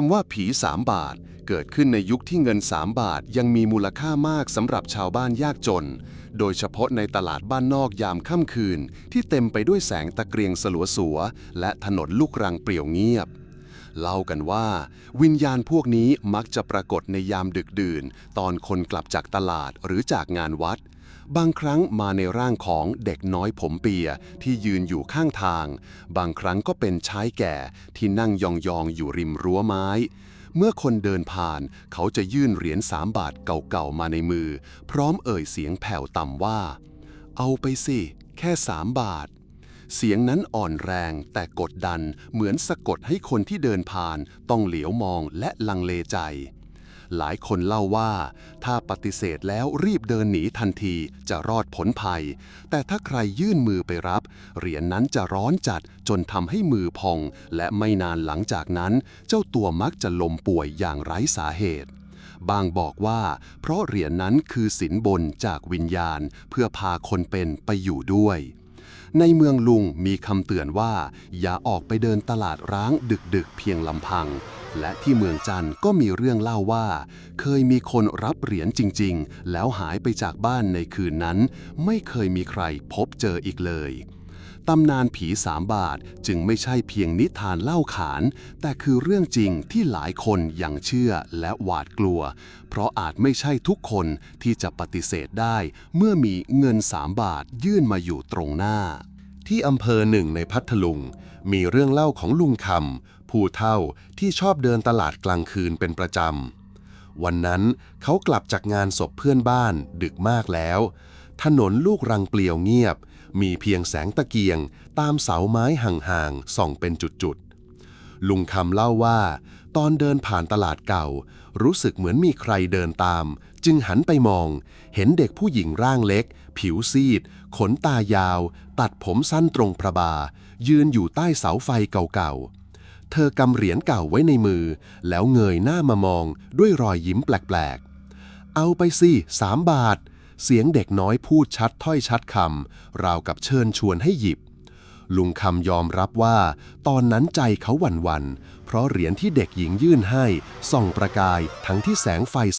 คำว่าผีสามบาท เกิดขึ้นในยุคที่เงิน3บาทยังมีมูลค่ามากสำหรับชาวบ้านยากจน โดยเฉพาะในตลาดบ้านนอกยามค่ำคืน ที่เต็มไปด้วยแสงตะเกียงสลัวสวและถนนลูกรังเปรี่ยวเงียบ เล่ากันว่า วิญญาณพวกนี้มักจะปรากฏในยามดึกดื่น ตอนคนกลับจากตลาดหรือจากงานวัด บางครั้งมาในร่างของเด็กน้อยผมเปียที่ยืนอยู่ข้างทาง บางครั้งก็เป็นชายแก่ที่นั่งยองๆอยู่ริมรั้วไม้ เมื่อคนเดินผ่าน เขาจะยื่นเหรียญสามบาทเก่าๆมาในมือ พร้อมเอ่ยเสียงแผ่วต่ำว่า เอาไปสิ แค่สามบาท เสียงนั้นอ่อนแรงแต่กดดันเหมือนสะกดให้คนที่เดินผ่าน ต้องเหลียวมองและลังเลใจ หลายคนเล่าว่า ถ้าปฏิเสธแล้วรีบเดินหนีทันทีจะรอดผลภัย แต่ถ้าใครยื่นมือไปรับ เหรียญนนั้นจะร้อนจัดจนทำให้มือพอง และไม่นานหลังจากนั้น เจ้าตัวมักจะลมป่วยอย่างไร้สาเหตุบางบอกว่า เพราะเหรียญนนั้นคือสินบนจากวิญญาณ เพื่อพาคนเป็นไปอยู่ด้วย ในเมืองลุงมีคำเตือนว่า อย่าออกไปเดินตลาดร้างดึกๆเพียงลำพัง และที่เมืองจันทร์ก็มีเรื่องเล่าว่า เคยมีคนรับเหรียญจริง ๆ แล้วหายไปจากบ้านในคืนนั้น ไม่เคยมีใครพบเจออีกเลยตำนานผีสามบาทจึงไม่ใช่เพียงนิทานเล่าขาน แต่คือเรื่องจริงที่หลายคนยังเชื่อและหวาดกลัว เพราะอาจไม่ใช่ทุกคนที่จะปฏิเสธได้ เมื่อมีเงินสามบาทยื่นมาอยู่ตรงหน้า ที่อำเภอหนึ่งในพัทลุง มีเรื่องเล่าของลุงคำ ผู้เฒ่าที่ชอบเดินตลาดกลางคืนเป็นประจำ วันนั้นเขากลับจากงานศพเพื่อนบ้านดึกมากแล้ว ถนนลูกรังเปลี่ยวเงียบ มีเพียงแสงตะเกียง ตามเสาไม้ห่างๆส่องเป็นจุดๆ ลุงคำเล่าว่า ตอนเดินผ่านตลาดเก่า รู้สึกเหมือนมีใครเดินตาม จึงหันไปมอง เห็นเด็กผู้หญิงร่างเล็ก ผิวซีด ขนตายาว ตัดผมสั้นตรงพระบายืนอยู่ใต้เสาไฟเก่าๆ เธอกำเหรียญเก่าไว้ในมือ แล้วเงยหน้ามามองด้วยรอยยิ้มแปลกๆ เอาไปสิสามบาท เสียงเด็กน้อยพูดชัดถ้อยชัดคำราวกับเชิญชวนให้หยิบ ลุงคำยอมรับว่า ตอนนั้นใจเขาหวั่นๆเพราะเหรียญที่เด็กหญิงยื่นให้ส่องประกายทั้งที่แสงไฟ